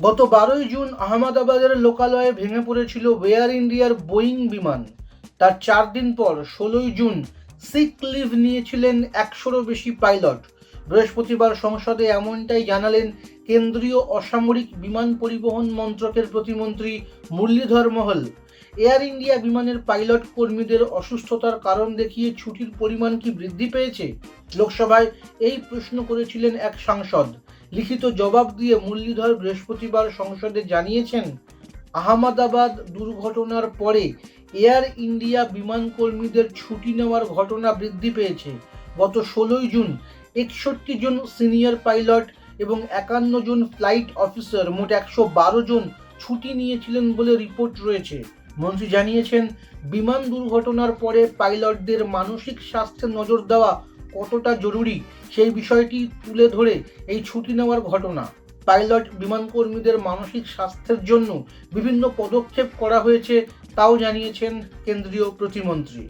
গত বারোই জুন আহমেদাবাদের লোকালয়ে ভেঙে পড়েছিল ওয়েয়ার ইন্ডিয়ার বোয়িং বিমান। তার চার দিন পর ষোলোই জুন সিক লিভ নিয়েছিলেন একশোরও বেশি পাইলট। বৃহস্পতিবার সংসদে এমনটাই জানালেন কেন্দ্রীয় অসামরিক বিমান পরিবহন মন্ত্রকের প্রতিমন্ত্রী মুরলীধর মহল। এয়ার ইন্ডিয়া বিমানের পাইলট কর্মীদের অসুস্থতার কারণ দেখিয়ে ছুটির পরিমাণ কি বৃদ্ধি পেয়েছে? লোকসভায় এই প্রশ্ন করেছিলেন এক সাংসদ। লিখিত জবাব দিয়ে মুরলীধর বৃহস্পতিবার সংসদে জানিয়েছেন, আহমেদাবাদ দুর্ঘটনার পরে এয়ার ইন্ডিয়া বিমান কর্মীদের ছুটি নেওয়ার ঘটনা বৃদ্ধি পেয়েছে। গত ষোলোই জুন একষট্টি জন সিনিয়র পাইলট এবং একান্ন জন ফ্লাইট অফিসার, মোট একশো বারো জন ছুটি নিয়েছিলেন বলে রিপোর্ট রয়েছে। মন্ত্রী জানিয়েছেন, বিমান দুর্ঘটনার পরে পাইলটদের মানসিক স্বাস্থ্যে নজর দেওয়া কতটা জরুরি সেই বিষয়টি তুলে ধরে এই ছুটি নেওয়ার ঘটনা। পাইলট বিমানকর্মীদের মানসিক স্বাস্থ্যের জন্য বিভিন্ন পদক্ষেপ করা হয়েছে, তাও জানিয়েছেন কেন্দ্রীয় প্রতিমন্ত্রী।